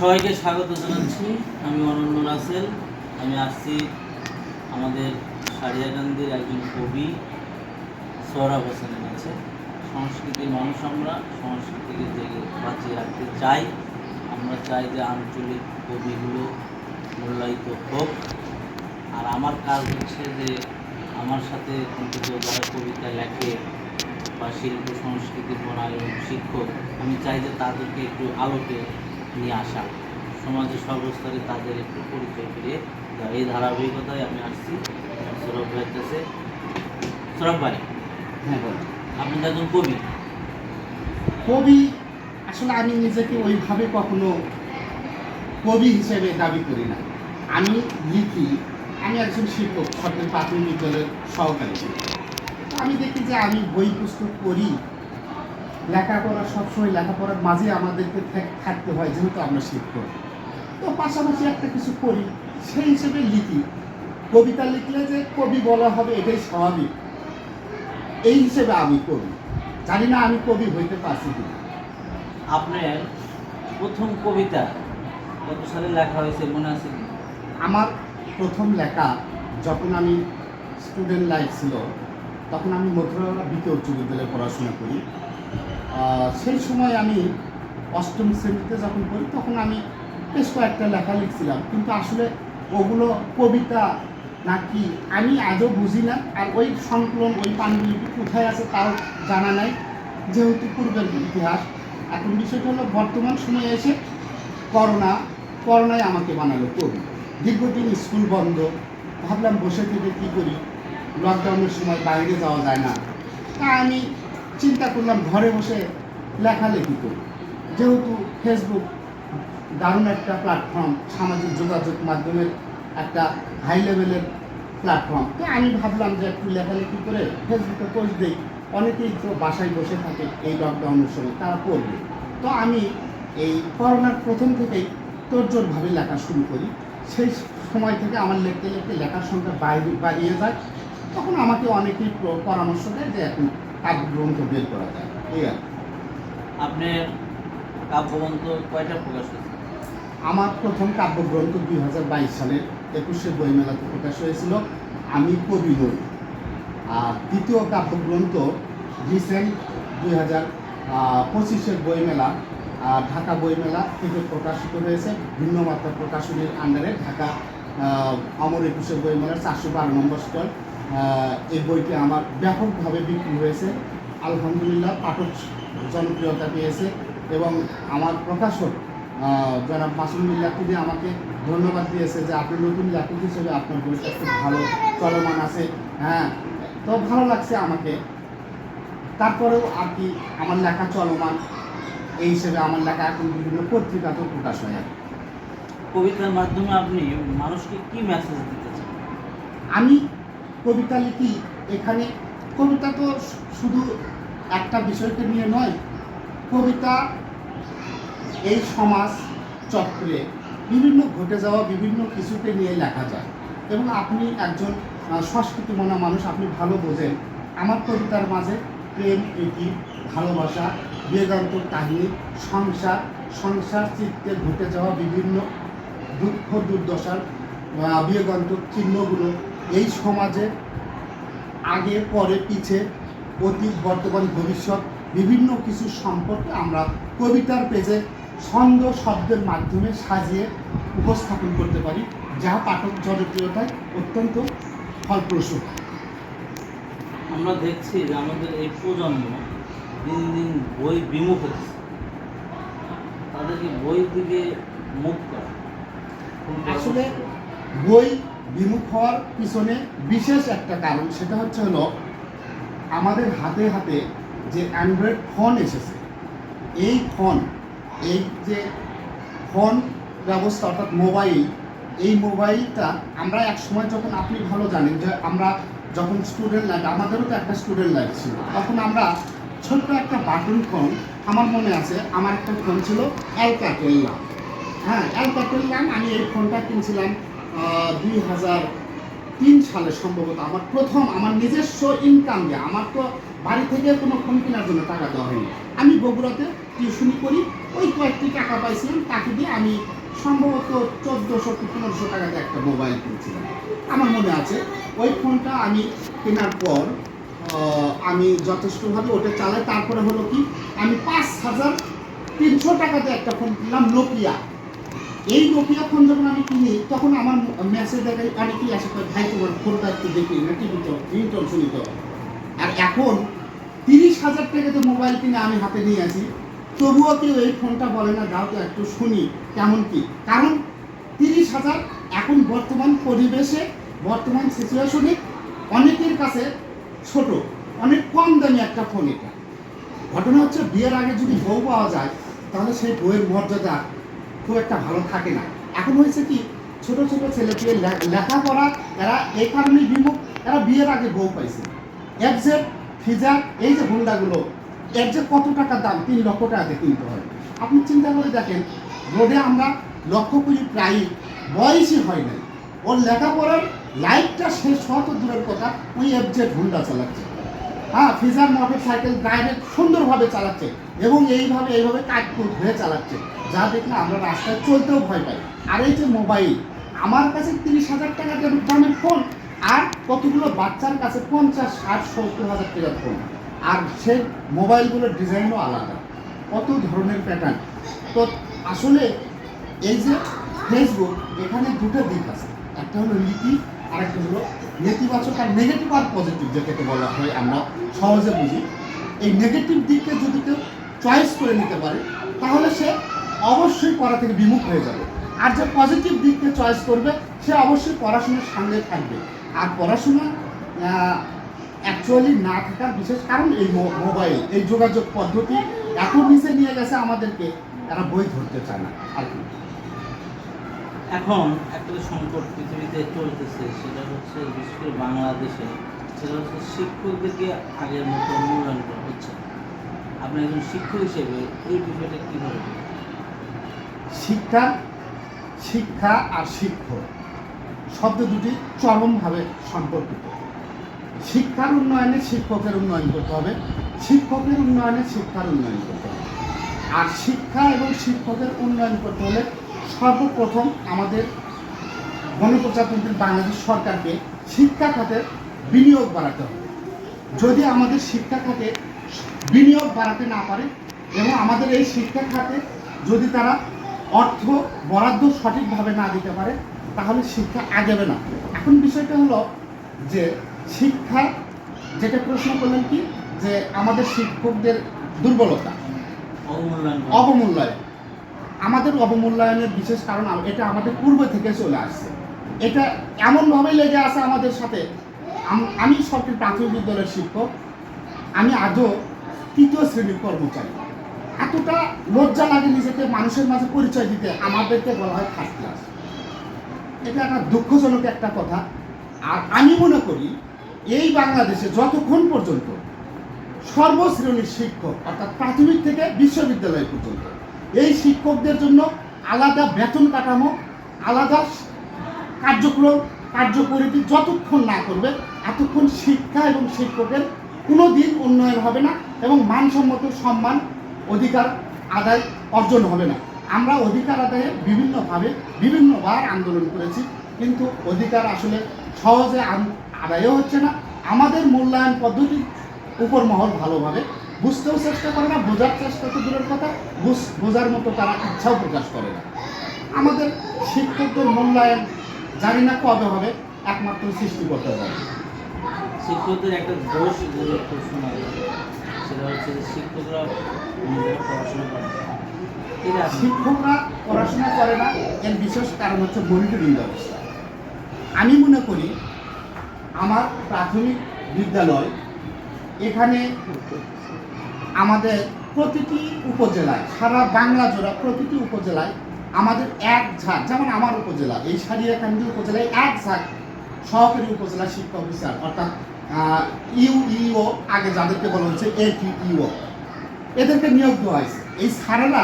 সবাইকে স্বাগত জানাচ্ছি। আমি অনন্য রাসেল। আমি আসছি আমাদের সারিয়াকান্দির একজন কবি, সৌরভ হোসেনের কাছে। সংস্কৃতির মানুষ আমরা সংস্কৃতিকে জেগে বাঁচিয়ে রাখতে চাই। আমরা চাই যে আঞ্চলিক কবিগুলো মূল্যায়িত হোক। আর আমার কাজ হচ্ছে যে আমার সাথে কিন্তু যারা কবিতা লেখে বা শিল্প, সংস্কৃতি এবং শিক্ষক, আমি চাই যে তাদেরকে একটু আলোকে নিয়ে আসা। সমাজের সর্বস্তরে তাদের একটু পরিচয় দেওয়া। এই ধারাবাহিকতায় আমি আসছি। সৌরভ ভাইয়ের কাছে। সৌরভ ভাই হ্যাঁ আপনি তো একজন কবি। কবি আসলে আমি নিজেকে ওইভাবে কখনো কবি হিসেবে দাবি করি না। আমি লিখি। আমি একজন শিক্ষক সরকারি প্রাথমিক বিদ্যালয়ের সহকারী। শিক্ষক আমি দেখি যে আমি বই পুস্তক পড়ি। লেখাপড়া সবসময় লেখাপড়ার মাঝে আমাদেরকে থাকতে হয় যেহেতু আমরা শিক্ষক। তো পাশাপাশি একটা কিছু করি সেই হিসেবে লিখি। কবিতা লিখলে যে কবি বলা হবে এটাই স্বাভাবিক। এই হিসেবে আমি কবি জানি না আমি কবি হইতে পারছি কিনা। আপনার প্রথম কবিতা কত সালে লেখা হয়েছে মনে আছে? কি? আমার প্রথম লেখা যখন আমি স্টুডেন্ট লাইফ ছিল তখন আমি মথুরালা দ্বিতীয় উচ্চ বিদ্যালয়ে পড়াশোনা করি। সেই সময় আমি অষ্টম শ্রেণীতে যখন পড়ি, তখন আমি বেশ কয়েকটা লেখা লিখছিলাম। কিন্তু আসলে ওগুলো কবিতা নাকি আমি আজও বুঝি না। আর ওই সংকলন, ওই পাণ্ডুলিপি কোথায় আছে তাও জানা নাই, যেহেতু পূর্বের ইতিহাস। এখন বিষয়টা হলো, বর্তমান সময়ে এসে করোনা করোনায় আমাকে বানালো কবি। দীর্ঘদিন স্কুল বন্ধ, ভাবলাম বসে থেকে কী করি? লকডাউনের সময় বাইরে যাওয়া যায় না। তা আমি চিন্তা করলাম ঘরে বসে লেখালেখি করি। যেহেতু ফেসবুক দারুণ একটা প্ল্যাটফর্ম সামাজিক যোগাযোগ মাধ্যমের একটা হাই লেভেলের প্ল্যাটফর্ম তো আমি ভাবলাম যে একটু লেখালেখি করে ফেসবুকে পোস্ট দিই। অনেকেই তো বাসায় বসে থাকে এই লকডাউনের সময়, তারা পড়বে। তো আমি এই করোনার প্রথম থেকেই তোরজোরভাবে লেখা শুরু করি। সেই সময় থেকে আমার লিখতে লিখতে লেখার সংখ্যা বাইরে বাড়িয়ে যায়। তখন আমাকে অনেকেই পরামর্শ দেয় যে এখন কাব্যগ্রন্থ বের করা যায় এই আর কি। আপনার কাব্যগ্রন্থ কয়টা প্রকাশ হয়েছে আমার প্রথম কাব্যগ্রন্থ দুই হাজার বাইশ সালের একুশে বইমেলাতে প্রকাশ হয়েছিল আমি কবি নই। আর দ্বিতীয় কাব্যগ্রন্থ রিসেন্ট দুই হাজার পঁচিশের বইমেলা ঢাকা বইমেলা থেকে প্রকাশিত হয়েছে। ভিন্ন মাত্রা প্রকাশনীর আন্ডারে ঢাকা অমর একুশে বইমেলার চারশো বারো নম্বর স্টল। এই বইটি আমার ব্যাপকভাবে বিক্রি হয়েছে। আলহামদুলিল্লাহ পাঠক জনপ্রিয়তা পেয়েছে এবং আমার প্রকাশক জনাব মাসুম মিল্লা তিনি আমাকে ধন্যবাদ দিয়েছে যে আপনি নতুন লেখক হিসেবে আপনার বইটা খুব ভালো চলমান আছে। হ্যাঁ তো ভালো লাগছে আমাকে। তারপরেও আর কি আমার লেখা চলমান এই হিসেবে আমার লেখা এখন বিভিন্ন পত্রিকাতেও প্রকাশ হয়। আর কবিতার মাধ্যমে আপনি মানুষকে কি মেসেজ দিতে চান? আমি কবিতা লিখি এখানে কবিতা তো শুধু একটা বিষয়কে নিয়ে নয় কবিতা এই সমাজ চক্রে বিভিন্ন ঘটে যাওয়া বিভিন্ন কিছুকে নিয়ে লেখা যায়। এবং আপনি একজন সংস্কৃতিমনা মানুষ আপনি ভালো বোঝেন। আমার কবিতার মাঝে প্রেম প্রীতি ভালোবাসা বেদান্তর কাহিনী সংসার সংসার চিত্তে ঘটে যাওয়া বিভিন্ন দুঃখ দুর্দশার আহ, বিয়োগান্তক চিহ্নগুলো এই সমাজের আগে পরে পিছে অতীত বর্তমান ভবিষ্যৎ বিভিন্ন কিছু সম্পর্কে আমরা কবিতার পেজে ছন্দ শব্দের মাধ্যমে সাজিয়ে উপস্থাপন করতে পারি যা পাঠক জনপ্রিয়তায় অত্যন্ত ফলপ্রসূ। আমরা দেখছি যে আমাদের এই প্রজন্ম দিন দিন বই বিমুখ হচ্ছে। তাদেরকে বই দিকে মুখ করা? আসলে বই বিমুখ হওয়ার পিছনে বিশেষ একটা কারণ, সেটা হচ্ছে হলো আমাদের হাতে হাতে যে অ্যান্ড্রয়েড ফোন এসেছে, এই ফোন, এই যে ফোন ব্যবস্থা অর্থাৎ মোবাইল, এই মোবাইলটা আমরা এক সময় যখন, আপনি ভালো জানেন যে আমরা যখন স্টুডেন্ট লাইফ আমাদেরও তো একটা স্টুডেন্ট লাইফ ছিল, তখন আমরা ছোট্ট একটা বাটন ফোন আমার মনে আছে, আমার একটা ফোন ছিল অ্যালকাটেল নাম। হ্যাঁ অ্যালকাটেল নাম আমি এই ফোনটা কিনছিলাম দুই হাজার তিন সালে সম্ভবত আমার প্রথম আমার নিজস্ব ইনকাম দিয়ে আমার তো বাড়ি থেকে কোনো ফোন কেনার জন্য টাকা দেওয়া হয়নি। আমি বগুড়াতে টিউশনি করি, ওই কয়েকটি টাকা পাইছিলাম, তাকে দিয়ে আমি সম্ভবত চোদ্দোশো কি পনেরোশো টাকাতে একটা মোবাইল কিনেছিলাম। আমার মনে আছে, ওই ফোনটা আমি কেনার পর আমি যথেষ্টভাবে ওটা চালাই। তারপরে হলো কি, আমি পাঁচ হাজার তিনশো টাকাতে একটা ফোন কিনলাম নোকিয়া এই নোকিয়া ফোন যখন আমি কিনি তখন আমার মেসেজ দেখাই অনেকেই আসে কয়, ভাই, তোমার ফোনটা একটু দেখি না টিভি তো রিংটন শুনি তো। আর এখন তিরিশ হাজার টাকাতে মোবাইল কিনে আমি হাতে নিয়ে আসি, তবুও কেউ এই ফোনটা বলে না, দাও তো একটু শুনি, কেমন কি? কারণ তিরিশ হাজার এখন বর্তমান পরিবেশে, বর্তমান সিচুয়েশনে অনেকের কাছে ছোট, অনেক কম দামি একটা ফোন এটা। ঘটনা হচ্ছে, বিয়ের আগে যদি বউ পাওয়া যায়, তাহলে সেই বউয়ের মর্যাদা খুব একটা ভালো থাকে না। এখন হয়েছে কি, ছোট ছোট ছেলে পেয়ে লেখাপড়া, এরা এই কারণেই বিমুখ, এরা বিয়ের আগে বউ পাইছে। এফজেড ফিজার এই যে হুন্ডাগুলো যে কত টাকা দাম? তিন লক্ষ টাকাতে কিনতে হয়। আপনি চিন্তা করে দেখেন, রোডে আমরা লক্ষ্য করি প্রায়ই বয়সই হয় নাই। ওর লেখাপড়ার লাইফটা শেষ হওয়া তো দূরের কথা, ওই এফজেড হুন্ডা চালাচ্ছে। হ্যাঁ ফিজার মোটর সাইকেল ডাইরেক্ট সুন্দরভাবে চালাচ্ছে এবং এইভাবে এইভাবে কাটকুট হয়ে চালাচ্ছে। যা দেখলে আমরা রাস্তায় চলতেও ভয় পাই। আর এই যে মোবাইল আমার কাছে তিরিশ হাজার টাকা দামের ফোন আর কতগুলো বাচ্চার কাছে পঞ্চাশ, ষাট, সত্তর হাজার টাকার ফোন আর সে মোবাইলগুলোর ডিজাইনও আলাদা। কত ধরনের প্যাটার্ন তো আসলে এই যে ফেসবুক এখানে দুটো দিক আছে। একটা হলো নীতি আর একটা হলো নেতিবাচক আর নেগেটিভ আর পজিটিভ যেটাকে বলা হয় আমরা সহজে বুঝি। এই নেগেটিভ দিককে যদি কেউ চয়েস করে নিতে পারে, তাহলে সে অবশ্যই পড়া থেকে বিমুখ হয়ে যাবে। আর যে পজিটিভ দিককে চয়েস করবে, সে অবশ্যই পড়াশোনার সামনে থাকবে। আর পড়াশোনা অ্যাকচুয়ালি না থাকার বিশেষ কারণ এই মোবাইল এই যোগাযোগ পদ্ধতি এত নিচে নিয়ে গেছে আমাদেরকে, তারা বই ধরতে চায় না আর কি। এখন একটা সংকট পৃথিবীতে চলতেছে সেটা হচ্ছে বিশেষ করে বাংলাদেশে। সেটা হচ্ছে শিক্ষকদেরকে আগের মতো মূল্যায়ন করা হচ্ছে। আপনি একজন শিক্ষক হিসেবে এই বিষয়টা কীভাবে শিক্ষা শিক্ষা আর শিক্ষক শব্দ দুটি চরমভাবে সম্পর্কিত। শিক্ষার উন্নয়নে শিক্ষকের উন্নয়ন করতে হবে শিক্ষকের উন্নয়নে শিক্ষার উন্নয়ন করতে হবে। আর শিক্ষা এবং শিক্ষকের উন্নয়ন করতে হলে সর্বপ্রথম আমাদের গণপ্রজাতন্ত্রী বাংলাদেশ সরকারকে শিক্ষা খাতের বিনিয়োগ বাড়াতে হবে। যদি আমাদের শিক্ষা খাতে বিনিয়োগ বাড়াতে না পারে এবং আমাদের এই শিক্ষা খাতে যদি তারা অর্থ বরাদ্দ সঠিকভাবে না দিতে পারে তাহলে শিক্ষা আগেবে না। এখন বিষয়টা হলো যে শিক্ষা যেটা প্রশ্ন করলেন কি? যে আমাদের শিক্ষকদের দুর্বলতা অবমূল্যায়ন। অবমূল্যায়ন। আমাদের অবমূল্যায়নের বিশেষ কারণ এটা আমাদের পূর্ব থেকে চলে আসছে। এটা এমনভাবে লেগে আছে আমাদের সাথে। আম- সরকারি প্রাথমিক বিদ্যালয়ের শিক্ষক। আমি আজও তৃতীয় শ্রেণির কর্মচারী। এতটা লজ্জা লাগে নিজেকে মানুষের মাঝে পরিচয় দিতে, আমাদেরকে বলা হয় ফার্স্ট ক্লাস এটা একটা দুঃখজনক একটা কথা। আর আমি মনে করি, এই বাংলাদেশে যতক্ষণ পর্যন্ত সর্বশ্রেণীর শিক্ষক, অর্থাৎ প্রাথমিক থেকে বিশ্ববিদ্যালয় পর্যন্ত এই শিক্ষকদের জন্য আলাদা বেতন কাঠামো, আলাদা কার্যক্রম, কার্যপরিধি যতক্ষণ না করবে, এতক্ষণ শিক্ষা এবং শিক্ষকের কোনো দিন উন্নয়ন হবে না এবং মানসম্মত সম্মান, অধিকার আদায় অর্জন হবে না। আমরা অধিকার আদায়ে বিভিন্নভাবে, বিভিন্নবার আন্দোলন করেছি, কিন্তু অধিকার আসলে সহজে আদায়ও হচ্ছে না। আমাদের মূল্যায়ন পদ্ধতির উপর মহল ভালোভাবে বুঝতেও চেষ্টা করে না বোঝার চেষ্টা তো দূরের কথা বুঝ- বোঝার মতো তারা ইচ্ছাও প্রকাশ করে না। আমাদের শিক্ষকদের মূল্যায়ন জানি না কবে হবে একমাত্র সৃষ্টিকর্তা জানে শিক্ষকদের একটা দোষ যে শোনা সেটা হচ্ছে যে শিক্ষকরা নিজেরা পড়াশোনা করে শিক্ষকরা পড়াশোনা করে না এর বিশেষ কারণ হচ্ছে মনিটরিং ব্যবস্থা আমি মনে করি আমার প্রাথমিক বিদ্যালয় এখানে আমাদের প্রতিটি উপজেলায়, সারা বাংলা জোড়া প্রতিটি উপজেলায় আমাদের এক ঝাঁক, যেমন আমার উপজেলা, এই সারিয়াকান্দি উপজেলায় এক ঝাঁক সহকারী উপজেলা শিক্ষা অফিসার, অর্থাৎ ইউইও আগে যাদেরকে বলা হচ্ছে এটিইও এদেরকে নিয়োগ দেওয়া হয়েছে। এই সারেরা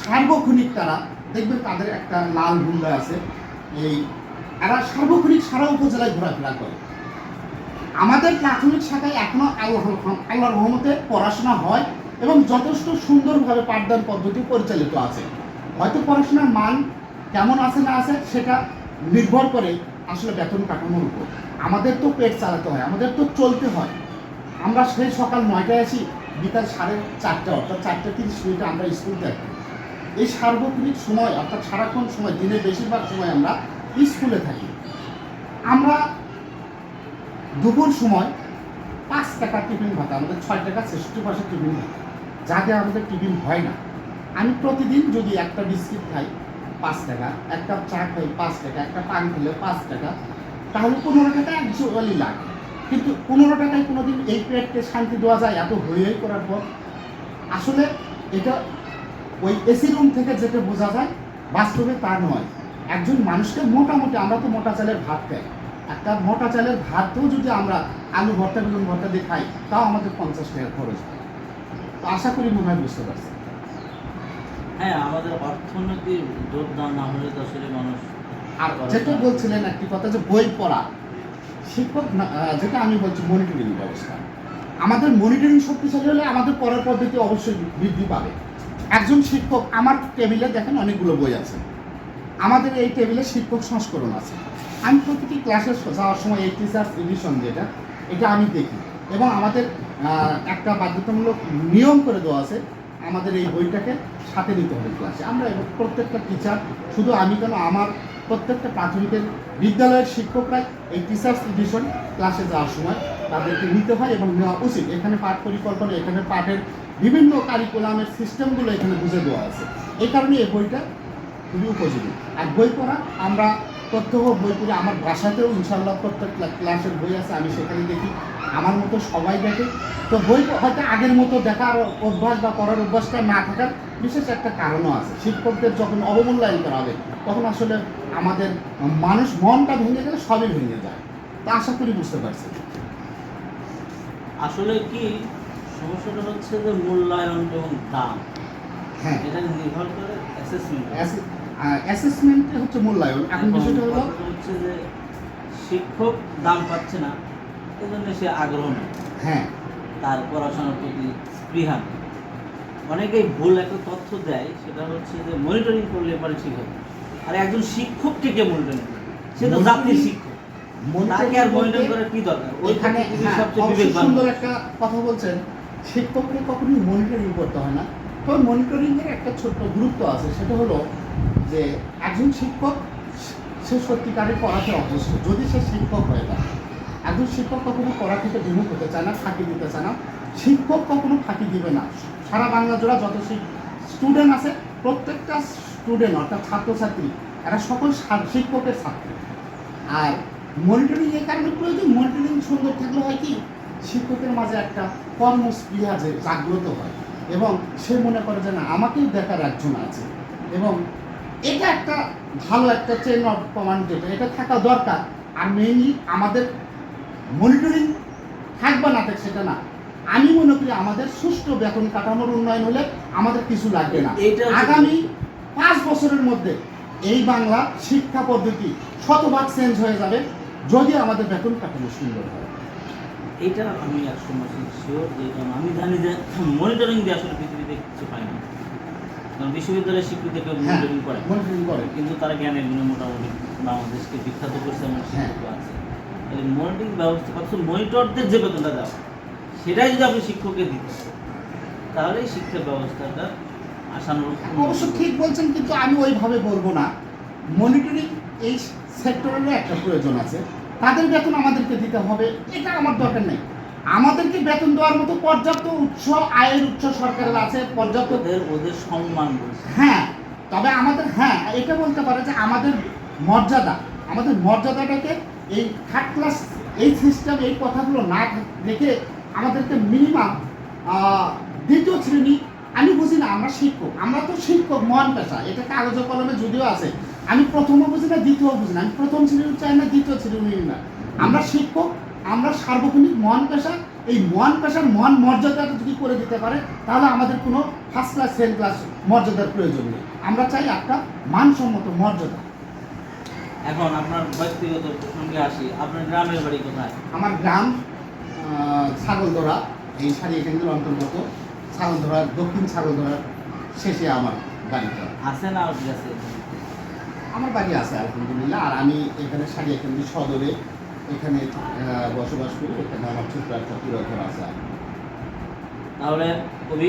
সার্বক্ষণিক তারা, দেখবেন তাদের একটা লাল হুন্ডা আছে, এই, এরা সার্বক্ষণিক সারা উপজেলায় ঘোরাফেরা করে। আমাদের প্রাথমিক শাখায় এখনও আল্লাহ রহমতে পড়াশোনা হয় এবং যথেষ্ট সুন্দরভাবে পাঠদান পদ্ধতি পরিচালিত আছে। হয়তো পড়াশোনার মান কেমন আছে না আছে সেটা নির্ভর করে আসলে বেতন কাঠামোর উপর। আমাদের তো পেট চালাতে হয়, আমাদের তো চলতে হয়। আমরা সেই সকাল নয়টায় আসি, বিকাল সাড়ে চারটা, অর্থাৎ চারটে তিরিশ মিনিটে আমরা স্কুল থাকি এই সার্বক্ষণিক সময়, অর্থাৎ সারাক্ষণ সময়, দিনের বেশিরভাগ সময় আমরা স্কুলে থাকি। আমরা দুপুর সময় পাঁচ টাকা টিফিন ভাতা, আমাদের ছয় টাকা ছেষট্টি পয়সা টিফিন ভাতা। যাতে আমাদের টিফিন হয় না। আমি প্রতিদিন যদি একটা বিস্কিট খাই, পাঁচ টাকা, এক কাপ চা খাই, পাঁচ টাকা, একটা পান খেলে পাঁচ টাকা, তাহলে পনেরো টাকা একচুয়ালি লাগে। কিন্তু পনেরো টাকায় কোনোদিন এই পেটকে শান্তি দেওয়া যায়, এত হই হই করার পর। আসলে এটা ওই এসি রুম থেকে যেটা বোঝা যায়, বাস্তবে তা নয়। একজন মানুষকে মোটামুটি, আমরা তো মোটা চালের ভাত খাই। একটা মোটা চালের ভাতও যদি আমরা আলু ভর্তা বেগুন ভর্তা দিয়ে খাই তাও আমাদের পঞ্চাশ টাকা খরচ হয়। তো আশা করি মনে হয় বুঝতে পারছি। হ্যাঁ আমাদের অর্থনৈতিক যোগদান না হলে তো আসলে মানুষ আর যেটা বলছিলেন একটি কথা যে বই পড়া শিক্ষক যেটা আমি বলছি মনিটরিং ব্যবস্থা। আমাদের মনিটরিং শক্তিশালী হলে আমাদের পড়ার পদ্ধতি অবশ্যই বৃদ্ধি পাবে। একজন শিক্ষক আমার টেবিলে দেখেন অনেকগুলো বই আছে। আমাদের এই টেবিলে শিক্ষক সংস্করণ আছে। আমি প্রতিটি ক্লাসে যাওয়ার সময় এই টিচার্স এডিশন যেটা, এটা আমি দেখি। এবং আমাদের একটা বাধ্যতামূলক নিয়ম করে দেওয়া আছে, আমাদের এই বইটাকে সাথে নিতে হবে ক্লাসে আমরা প্রত্যেকটা টিচার শুধু আমি কেন, আমার প্রত্যেকটা প্রাথমিকের বিদ্যালয়ের শিক্ষকরাই এই টিচার্স এডিশন ক্লাসে যাওয়ার সময় তাদেরকে নিতে হয় এবং নেওয়া উচিত। এখানে পাঠ পরিকল্পনা, এখানে পাঠের বিভিন্ন কারিকুলামের সিস্টেমগুলো এখানে বুঝে দেওয়া আছে। এই কারণে এই বইটা খুবই উপযোগী। আর বই পড়া, আমরা প্রত্যহ বই পড়ে আমার বাসাতেও ইনশাল্লাহ প্রত্যেক ক্লা- ক্লাসের বই আছে আমি সেখানে দেখি। আমার মতো সবাই দেখে। তো বই হয়তো আগের মতো দেখার অভ্যাস বা পড়ার অভ্যাসটা না থাকার বিশেষ একটা কারণও আছে। শিক্ষকদের যখন অবমূল্যায়ন করা হবে তখন আসলে আমাদের মানুষ মনটা ভেঙে গেলে সবই ভেঙে যায়। তা আশা করি বুঝতে পারছি আসলে কি সমস্যাটা হচ্ছে যে মূল্যায়ন এবং দাম। হ্যাঁ। এটা নির্ভর করে অ্যাসেসমেন্ট অ্যাসেসমেন্ট হচ্ছে মূল্যায়ন। এখন বিষয়টা হলো হচ্ছে যে শিক্ষক দাম পাচ্ছে না এজন্য সে আগ্রহ নেই। হ্যাঁ। তার পড়াশোনার প্রতি স্পৃহা। অনেকেই ভুল একটা তথ্য দেয় সেটা হচ্ছে যে মনিটরিং করলে পরে ঠিক হবে। আর একজন শিক্ষক থেকে মনিটরিং সে তো জাতির শিক্ষক। তাকে আর মনিটর করার কি দরকার? ওই এখানে ক্ষেত্রে তিনি হ্যাঁ, সবচেয়ে সুন্দর একটা কথা বলছেন শিক্ষককে কখনোই মনিটরিং করতে হয় না। তবে মনিটরিং এর একটা ছোট্ট গুরুত্ব আছে সেটা হলো যে একজন শিক্ষক সে সত্যিকারের পড়াতে অভ্যস্ত। যদি সে শিক্ষক হয়ে থাকে একজন শিক্ষক কখনো পড়া থেকে বিমুখ হতে চায় না, ফাঁকি দিতে চায় না। শিক্ষক কখনো ফাঁকি দিবে না। সারা বাংলা জোড়া যত স্টুডেন্ট আছে, প্রত্যেকটা স্টুডেন্ট অর্থাৎ ছাত্রছাত্রী, এরা সকল শিক্ষকের ছাত্র। আর মনিটরিং এই কারণে প্রয়োজন মনিটরিং সুন্দর থাকলে হয় কি, শিক্ষকের মাঝে একটা কর্মস্পৃহা যে জাগ্রত হয়। এবং সে মনে করে যে না আমাকেও দেখার একজন আছে। এবং এটা একটা ভালো একটা চেন অফ কমান্ড যেটা এটা থাকা দরকার। আর মেইনলি আমাদের মনিটরিং থাকবে না থাক সেটা না। আমি মনে করি আমাদের সুষ্ঠু বেতন কাঠামোর উন্নয়ন হলে আমাদের কিছু লাগবে না। আগামী পাঁচ বছরের মধ্যে এই বাংলা শিক্ষা পদ্ধতি শতভাগ চেঞ্জ হয়ে যাবে যদি আমাদের বেতন কাঠামো সুন্দর হয়। এটা আমি একশো মাসে শিওর যে আমি জানি যে মনিটরিং দিয়ে আসলে পৃথিবীতে কিছু পাই না। বিশ্ববিদ্যালয়ের স্বীকৃতি হ্যাঁ মনিটরিং করে। মনিটরিং করে। কিন্তু তারা জ্ঞানের গুণে মোটামুটি বাংলাদেশকে বিখ্যাত করছে এমন হ্যাঁ। শিক্ষক আছে। তাহলে মনিটরিং ব্যবস্থা অথচ মনিটরদের যে বেতনটা দেওয়া সেটাই যদি আপনি শিক্ষককে দিতে তাহলে শিক্ষা ব্যবস্থাটা আশানুরূপ অবশ্য ঠিক বলছেন কিন্তু আমি ওইভাবে বলব না। মনিটরিং এই সেক্টরেরও একটা প্রয়োজন আছে। তাদের বেতন আমাদেরকে দিতে হবে এটা আমার দরকার নেই। আমাদেরকে বেতন দেওয়ার মতো পর্যাপ্ত উৎস আয়ের উৎস সরকারের আছে পর্যাপ্ত ওদের সম্মান হ্যাঁ তবে আমাদের হ্যাঁ এটা বলতে পারে যে আমাদের মর্যাদা আমাদের মর্যাদাটাকে এই থার্ড ক্লাস এই সিস্টেম এই কথাগুলো না রেখে আমাদেরকে মিনিমাম দ্বিতীয় শ্রেণি আমি বুঝি না আমরা শিক্ষক আমরা তো শিক্ষক মহান পেশা এটা কাগজ কলমে যদিও আছে। আমি প্রথমও বুঝি না দ্বিতীয় বুঝি না আমি প্রথম শ্রেণির চাই না দ্বিতীয় শ্রেণির না। আমরা শিক্ষক আমরা সার্বক্ষণিক মহান পেশা এই মহান পেশার মহান মর্যাদাটা যদি করে দিতে পারে তাহলে আমাদের কোনো ফার্স্ট ক্লাস সেকেন্ড ক্লাস মর্যাদার প্রয়োজন নেই। আমরা চাই একটা মানসম্মত মর্যাদা। এখন আপনার ব্যক্তিগত প্রসঙ্গে আসি আপনার গ্রামের বাড়ি কোথায়? আমার গ্রাম ছাগলদরা এই সারিয়া কেন্দ্রের অন্তর্গত ছাগলধরার দক্ষিণ ছাগলধরার শেষে আমার বাড়িটা। আছে না আমার বাড়ি আছে আলহামদুলিল্লাহ আর আমি এখানে সারিয়াকান্দি সদরে এখানে বসবাস করি এখানে আমার ছোট্ট একটা পুরাঘর আছে তাহলে কবি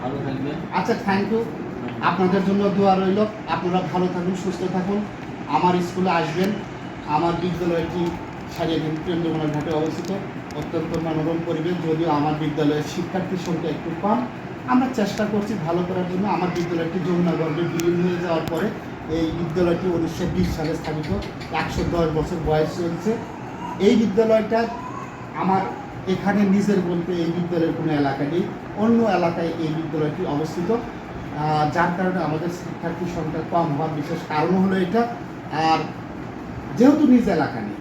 ভালো থাকবেন। আচ্ছা থ্যাংক ইউ আপনাদের জন্য দোয়া রইল। আপনারা ভালো থাকুন সুস্থ থাকুন। আমার স্কুলে আসবেন। আমার বিদ্যালয়টি সারিয়াকান্দি প্রেমজমনা ঘাটে অবস্থিত। অত্যন্ত মনোরম পরিবেশ। যদিও আমার বিদ্যালয়ের শিক্ষার্থীর সংখ্যা একটু কম। আমরা চেষ্টা করছি ভালো করার জন্য। আমার বিদ্যালয়টি যমুনাগঞ্জে বিলীন হয়ে যাওয়ার পরে এই বিদ্যালয়টি উনিশশো বিশ সালে স্থাপিত। একশো দশ বছর বয়স চলছে। এই বিদ্যালয়টা আমার এখানে নিজের বলতে এই বিদ্যালয়ের কোনো এলাকা নেই, অন্য এলাকায় এই বিদ্যালয়টি অবস্থিত। যার কারণে আমাদের শিক্ষার্থীর সংখ্যা কম হওয়ার বিশেষ কারণ হলো এটা। আর যেহেতু নিজ এলাকা নেই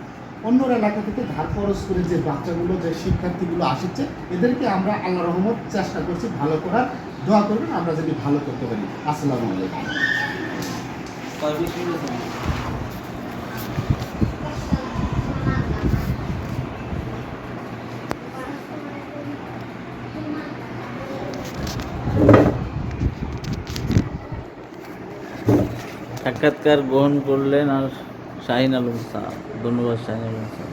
অন্য এলাকা থেকে ধার খরচ করে যে বাচ্চাগুলো, যে শিক্ষার্থীগুলো আসছে, এদেরকে আমরা আল্লাহ রহমত চেষ্টা করছি ভালো করার। দোয়া করবেন, আমরা যদি ভালো করতে পারি। আসসালামু আলাইকুম। সাক্ষাৎকার গ্রহণ করলেন আর শাহিন আলম স্যার ধন্যবাদ শাহিন আলম স্যার